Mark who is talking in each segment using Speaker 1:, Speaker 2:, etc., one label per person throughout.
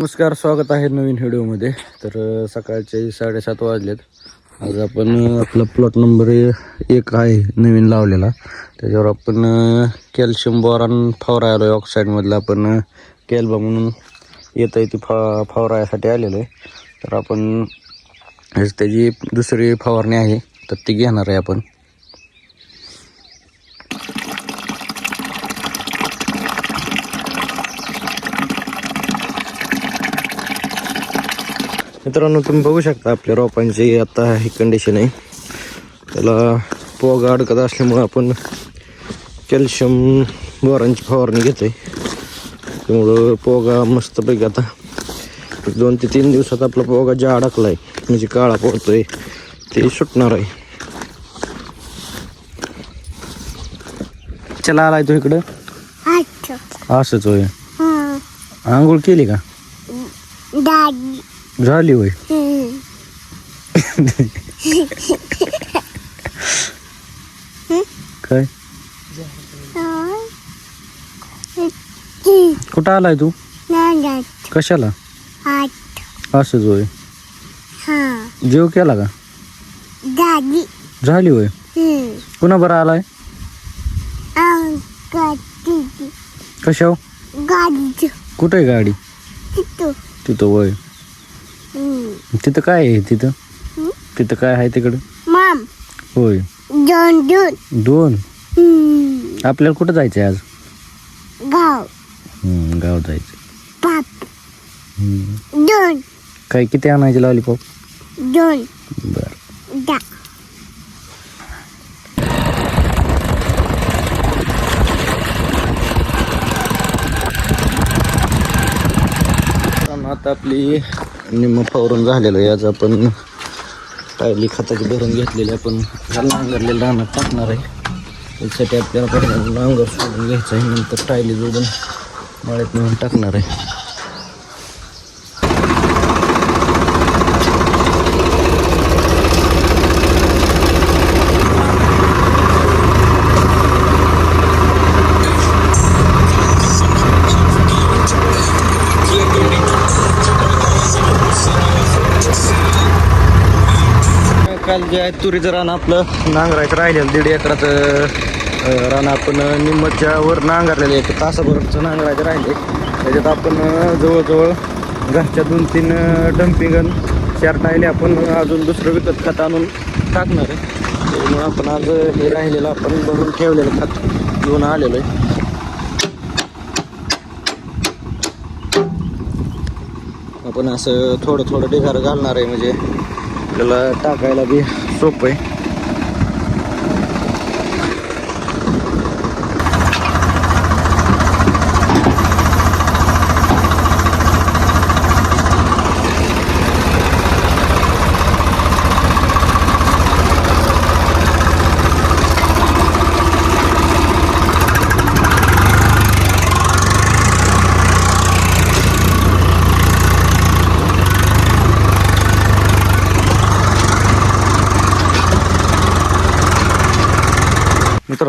Speaker 1: नमस्कार स्वागत आहे नवीन व्हिडिओमध्ये. तर सकाळचे साडेसात वाजलेत. आज आपण आपला प्लॉट नंबर एक आहे नवीन लावलेला. त्याच्यावर आपण कॅल्शियम बोरान फवारा आलो आहे ऑक्साईडमधला आपण कॅल्बा म्हणून येत आहे ती फा फवारासाठी आलेलो आहे. तर आपण त्याची दुसरी फवारणी आहे तर ती घेणार आहे आपण. मित्रांनो तुम्ही बघू शकता आपल्या रोपांची आता ही कंडिशन आहे. त्याला पोगा अडकत असल्यामुळं आपण कॅल्शियम बोरांची फवारणी घेतोय. त्यामुळं पोगा मस्तपैकी आता दोन ते तीन दिवसात आपला पोगा ज्या अडकलाय म्हणजे काळा पडतोय ते सुटणार आहे. चला आलाय तू इकडं. असंच होय. आंघोळ केली का? झाली होय?
Speaker 2: हं.
Speaker 1: काय? कुठं आलाय तू? कशाला?
Speaker 2: आठ
Speaker 1: असंच होय.
Speaker 2: हा
Speaker 1: जेव केला का? झाली होय?
Speaker 2: हं.
Speaker 1: पुन्हा बरं आलाय?
Speaker 2: गाडी
Speaker 1: कुठं गाडी?
Speaker 2: तिथं हं.
Speaker 1: तिथं काय आहे तिथं? तिथं काय आहे तिकडं?
Speaker 2: माम.
Speaker 1: होय.
Speaker 2: दोन दोन.
Speaker 1: दोन. आपल्याला कुठं जायचं आहे आज?
Speaker 2: गाव.
Speaker 1: हम्म, गाव जायचं.
Speaker 2: पाप.
Speaker 1: हम्म.
Speaker 2: दोन.
Speaker 1: काय किती आणायचे लॉलीपॉप
Speaker 2: दोन.
Speaker 1: बरं.
Speaker 2: दा
Speaker 1: आता आपली निम्म फावरून झालेलं आहे. आज आपण टायली खताची भरून घेतलेली आपण नांगरलेलं रानात टाकणार आहे. त्यासाठी आपल्याला नांगर सोडून घ्यायचं आहे. नंतर टायली जोडून माळ्यात नेऊन टाकणार आहे. काल जे आहे तुरीचं रान आपलं. नांगरायचं राहिलेलं दीड एकराचं रान आपण निम्मच्या वर नांगरलेलं एक तासाभरचं नांगरायचं राहिले त्याच्यात आपण जवळजवळ घरच्या दोन तीन डम्पिंगन चार टायले आपण अजून दुसरं विकत खत आणून टाकणार आहे. त्यामुळे आपण आज हे राहिलेलं आपण भरून ठेवलेलं खत घेऊन आलेलो आहे. आपण असं थोडं थोडं ढिगार घालणार आहे म्हणजे आपल्याला टाकायला बी सोपं आहे.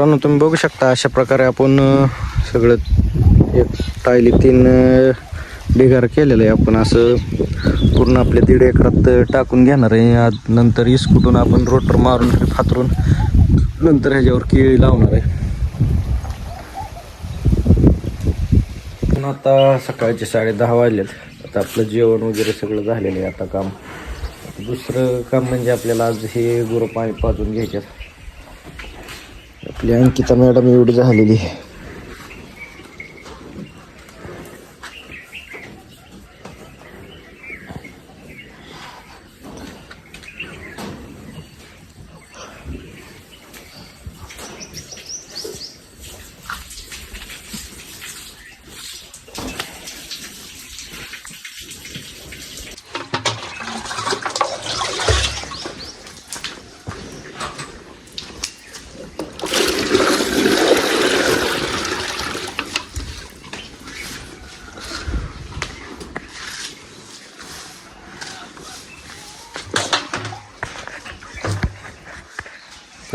Speaker 1: मित्रांनो तुम्ही बघू शकता अशा प्रकारे आपण सगळं एक टायली तीन ढिगार केलेलं आहे. आपण असं पूर्ण आपल्या दीड एकरात टाकून घेणार आहे. नंतर इसकुटून आपण रोटर मारून फातरून नंतर ह्याच्यावर केळी लावणार आहे. पण आता सकाळचे साडे दहा वाजलेत. आता आपलं जेवण वगैरे सगळं झालेलं आहे. आता काम. दुसरं काम म्हणजे आपल्याला आज हे गुरं पाणी पाजून घ्यायच्यात आपली अंकिता मॅडम एवढी झालेली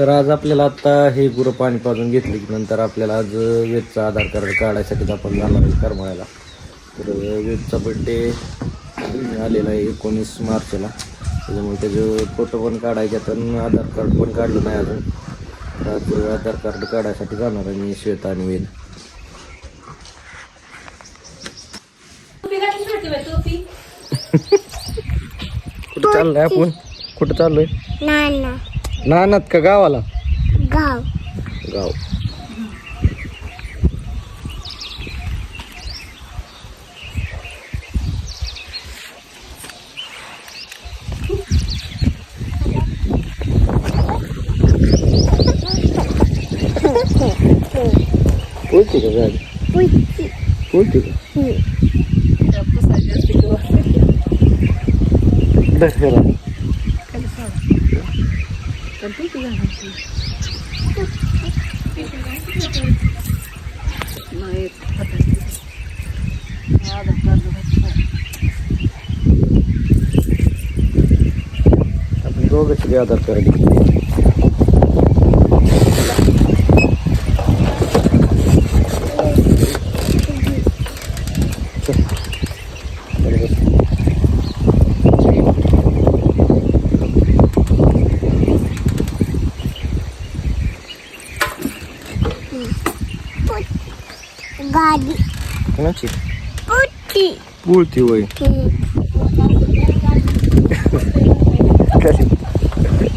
Speaker 1: तर आज आपल्याला आता हे गुरं पाणी पाजून घेतले. की नंतर आपल्याला आज वेदचा आधार कार्ड काढायसाठी आपण जाणार आहे करमाळ्याला. तर वेदचा बड्डे आलेला आहे एकोणीस मार्चला. त्याच्यामुळे त्याचे फोटो पण काढायचे तर आधार कार्ड पण काढलं नाही अजून. तर आज आधार कार्ड काढायसाठी जाणार आहे मी श्वेता आणि वेद. कुठं चाललंय आपण? कुठं चाललोय? नानात का गावाला?
Speaker 2: गाव.
Speaker 1: गाव. बोलते का गाडी?
Speaker 2: पुढची
Speaker 1: बोलते का? धर ह्याला. आपण दोघं सगळे आधार कार्ड પૂરતી હોય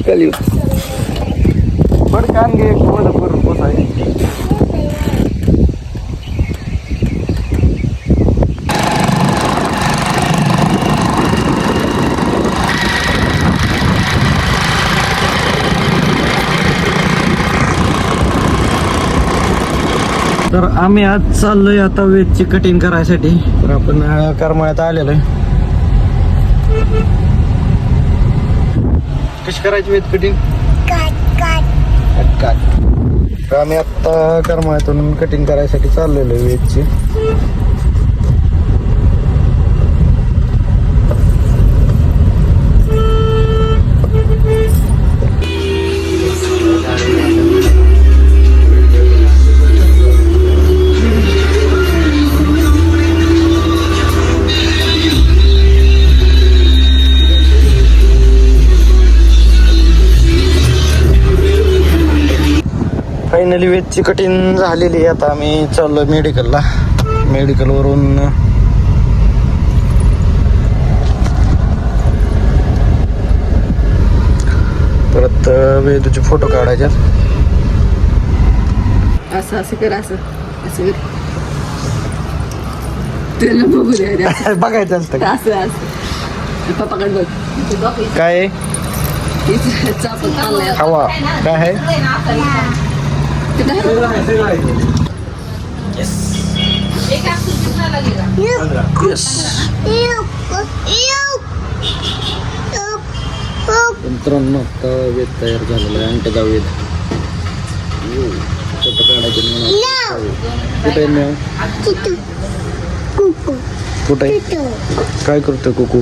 Speaker 1: કલ્યું પણ કારણ કે એક ખબર तर आम्ही आज चाललोय आता वेजची कटिंग करायसाठी. तर आपण करमाळ्यात आलेलो आहे. कशी करायची वेज कटिंग
Speaker 2: काट काट.
Speaker 1: काय तर आम्ही आत्ता करमाळ्यातून कटिंग करायसाठी चाललेलो आहे वेजची फायनली वेजची कटिंग झालेली आहे. आता आम्ही चाललोय मेडिकलला मेडिकलवरून परत वेदूचे फोटो काढायचे
Speaker 3: असं असं कर असं असं कर. त्याला बघू द्या.
Speaker 1: बघायचं असतं का?
Speaker 3: असं असं. पप्पाकडे बघ.
Speaker 1: काय. हवा. काय आहे? मित्रांनो आता वेद तयार झालेला आहे फोटो काढायचे म्हणून कुठे आहे मेव?
Speaker 2: कुकू.
Speaker 1: कुठे आहे?
Speaker 2: तिथं
Speaker 1: काय करतोय कुकू?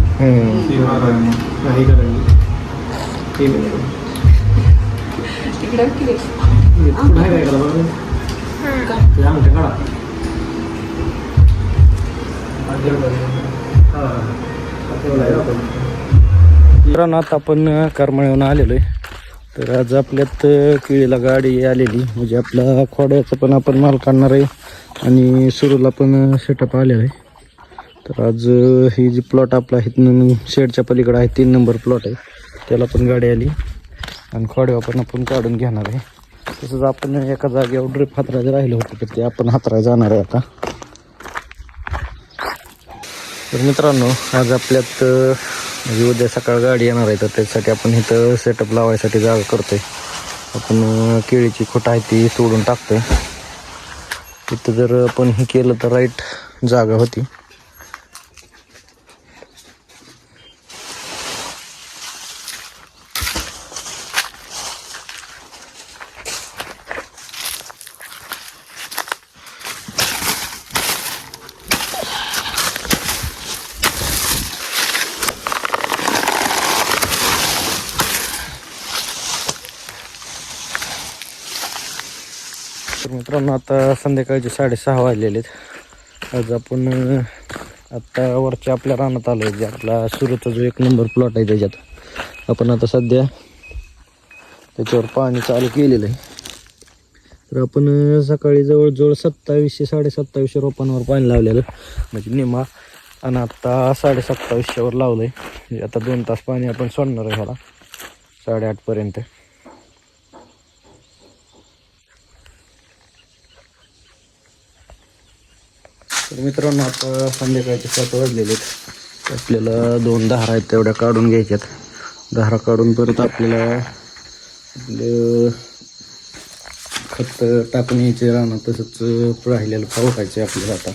Speaker 1: हो.
Speaker 3: किती?
Speaker 1: मित्रांनो आता आपण करमाळ्याहून आलेलो आहे. तर आज आपल्यात केळीला गाडी आलेली. म्हणजे आपल्या खोड्याचं पण आपण माल काढणार आहे. आणि सुरूला पण सेटअप आलेला आहे. तर आज ही जी प्लॉट आपला आहे शेडच्या पलीकडे आहे तीन नंबर प्लॉट आहे. त्याला पण गाडी आली. आणि खोड्यावर पण आपण काढून घेणार आहे. तसंच आपण एका जागेवर ड्रिप हातरायचं राहिलं होतं तर ते आपण हातराय जाणार आहे आता. तर मित्रांनो आज आपल्यात म्हणजे उद्या सकाळ गाडी येणार आहे तर त्यासाठी आपण इथं सेटअप लावायसाठी जागा करतोय. आपण केळीची खोट आहे ती सोडून टाकतोय. तिथं जर आपण हे केलं तर राईट जागा होती. तर मित्रांनो आता संध्याकाळचे साडेसहा वाजलेले आहेत आज आपण आत्ता वरच्या आपल्या रानात आलो आहे जे आपला सुरूचा जो एक नंबर प्लॉट आहे त्याच्यात. आपण आता सध्या त्याच्यावर पाणी चालू केलेलं आहे. तर आपण सकाळी जवळजवळ सत्तावीसशे साडेसत्तावीसशे रोपांवर पाणी लावलेलं. म्हणजे निमा आणि आत्ता साडेसत्तावीसशेवर लावलं आहे म्हणजे आता दोन तास पाणी आपण सोडणार आहे ह्याला. साडेआठपर्यंत. तर मित्रांनो आता संध्याकाळचे सात वाजलेले आहेत आपल्याला दोन दहा आहेत तेवढ्या काढून घ्यायच्यात. दहा काढून परत आपल्याला आपलं खत टाकून यायचे राहणं तसंच राहिलेलं खायचं आपल्याला आता.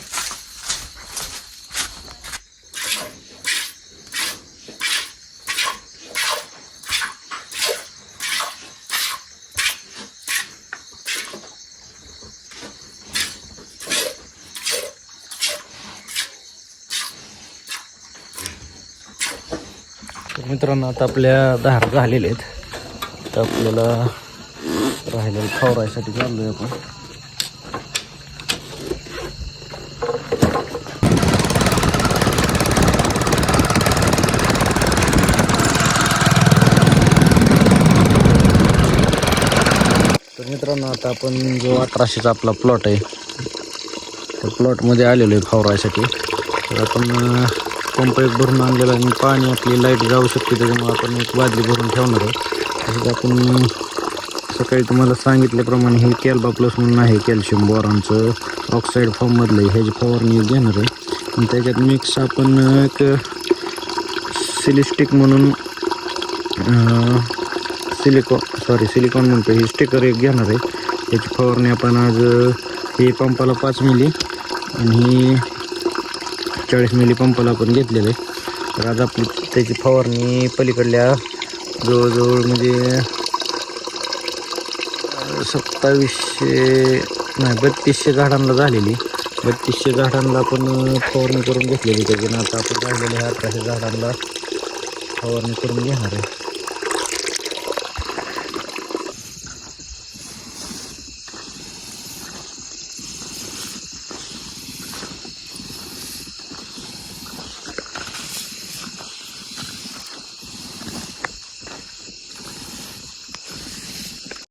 Speaker 1: तर मित्रांनो आता आपल्या धार झालेले आहेत. तर आपल्याला राहिलेलं फवारायसाठी चाललोय आपण. तर मित्रांनो आता आपण जो अठराशेचा आपला प्लॉट आहे त्या प्लॉटमध्ये आलेलो आहे फवारायसाठी तर आपण पंप एक भरून आणलेला आहे आणि पाणी आपली लाइट जाऊ शकते त्याच्यामुळे आपण एक बादली भरून ठेवणार आहे. तसंच आपण सकाळी तुम्हाला सांगितल्याप्रमाणे हे कॅल्बा प्लस म्हणून आहे कॅल्शियम बोरांचं ऑक्साईड फॉर्ममधलं आहे ह्याची फवारणी घेणार आहे. आणि त्याच्यात मिक्स आपण एक सिलिस्टिक म्हणून सिलिकॉन सॉरी सिलिकॉन म्हणतो हे स्टिकर एक घेणार आहे. त्याची फवारणी आपण आज हे पंपाला पाच मिली आणि चाळीस मिली पंपाला आपण घेतलेलं. आहे तर आज आपली त्याची फवारणी पलीकडल्या जवळजवळ म्हणजे सत्तावीसशे नाही बत्तीसशे झाडांना झालेली. बत्तीसशे झाडांना आपण फवारणी करून घेतलेली. त्याच्यानं आता आपण राहिलेल्या अठराशे झाडांना फवारणी करून घेणार आहे.